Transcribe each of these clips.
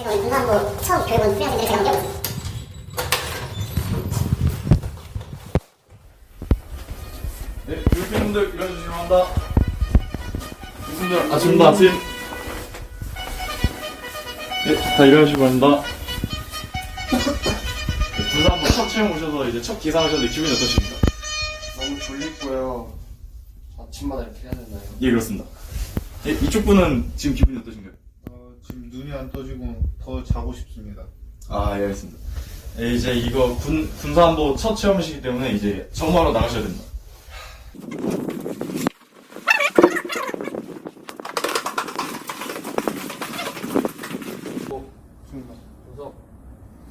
제가 오늘 군사안보 처음 교육원 수료생들을 제가 맡겨보습니다 네, 교육생분들 일어나주시기 바랍니다. 교육생분들 아침입니다, 아침. 네, 다 일어나주시기 바랍니다. 네, 군사한번 첫 체험 오셔서 이제 첫 기상 하셨는데 기분이 어떠십니까? 너무 졸리고요. 아침마다 이렇게 해야 되나요? 예, 그렇습니다. 네, 이쪽 분은 지금 기분이 어떠신가요? 어, 지금 눈이 안 떠지고 더 자고 싶습니다. 아, 예, 알겠습니다. 네, 이제 이거 군, 군사안보 첫 체험이시기 때문에 이제 정마로 나가셔야 됩니다. 중간. 그래서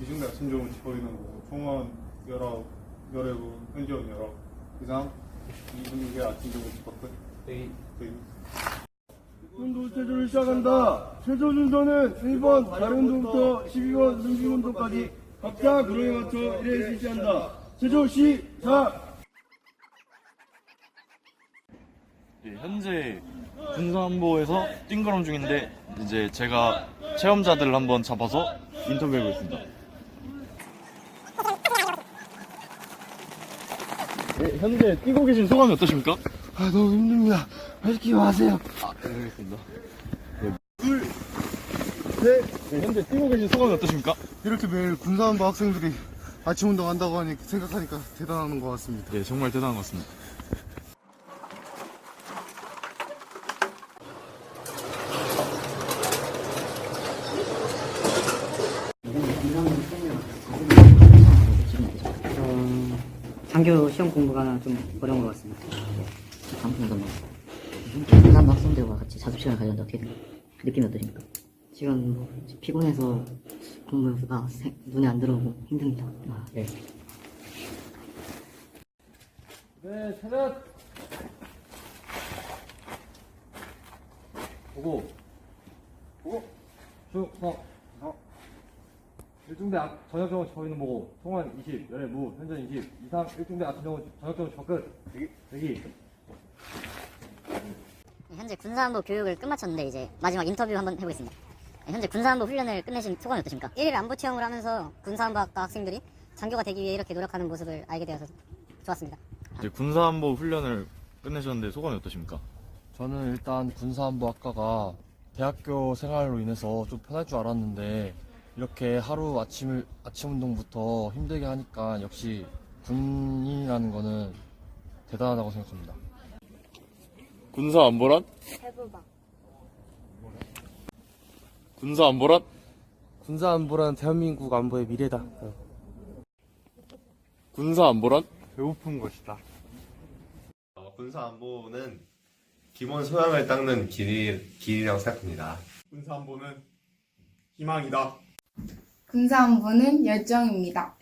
이중대 아침 점을 버리는 거고 총원 열아홉, 열애구, 현지원 열아홉 이상 이중대 아침 점을 집합끝 대기 대기 운동 체조를 시작한다. 체조 순서는 1번 다른 운동부터 12번 승진 운동까지 각자 그룹에 맞춰 1회 실시한다. 체조 시작! 예, 현재 군사안보에서 띵그럼 중인데 이제 제가 체험자들을 한번 잡아서 인터뷰해보겠습니다. 네, 현재 뛰고 계신 소감이 어떠십니까? 아, 너무 힘듭니다. 하시기 마세요. 아, 네, 알겠습니다. 네. 둘, 셋. 네, 현재 뛰고 계신 소감이 어떠십니까? 이렇게 매일 군사안보 학생들이 아침 운동 한다고 하니 생각하니까 대단한 것 같습니다. 네, 정말 대단한 것 같습니다. 어, 장교 시험 공부가 좀 어려운 것 같습니다. 방송도 뭐 군산부 학생들과 같이 자습 시간을 가졌는데 어떻게 느낌이 어떠십니까? 지금 뭐 피곤해서 공부가 세- 눈에 안 들어오고 힘듭니다. 아, 네. 네, 차렷! 보고. 보고. 중, 서. 서. 일중대 아- 저녁정원 저희는 보고. 통원 20, 열애 무, 현전 20. 이상 일중대 아침 정원 저녁정원 접근. 대기. 대기. 현재 군사안보 교육을 끝마쳤는데 이제 마지막 인터뷰 한번 해보겠습니다. 네, 현재 군사안보 훈련을 끝내신 소감이 어떠십니까? 1일 안보 체험을 하면서 군사안보학과 학생들이 장교가 되기 위해 이렇게 노력하는 모습을 알게 되어서 좋았습니다. 이제 군사안보 훈련을 끝내셨는데 소감이 어떠십니까? 저는 일단 군사안보학과가 대학교 생활로 인해서 좀 편할 줄 알았는데 이렇게 하루 아침을 아침 운동부터 힘들게 하니까 역시 군인이라는 거는 대단하다고 생각합니다. 군사 안보란? 군사 안보란? 군사 안보란 대한민국 안보의 미래다. 군사 안보란? 배고픈 것이다. 어, 군사 안보는 기본 소양을 닦는 길이, 길이라고 생각합니다. 군사 안보는 희망이다. 군사 안보는 열정입니다.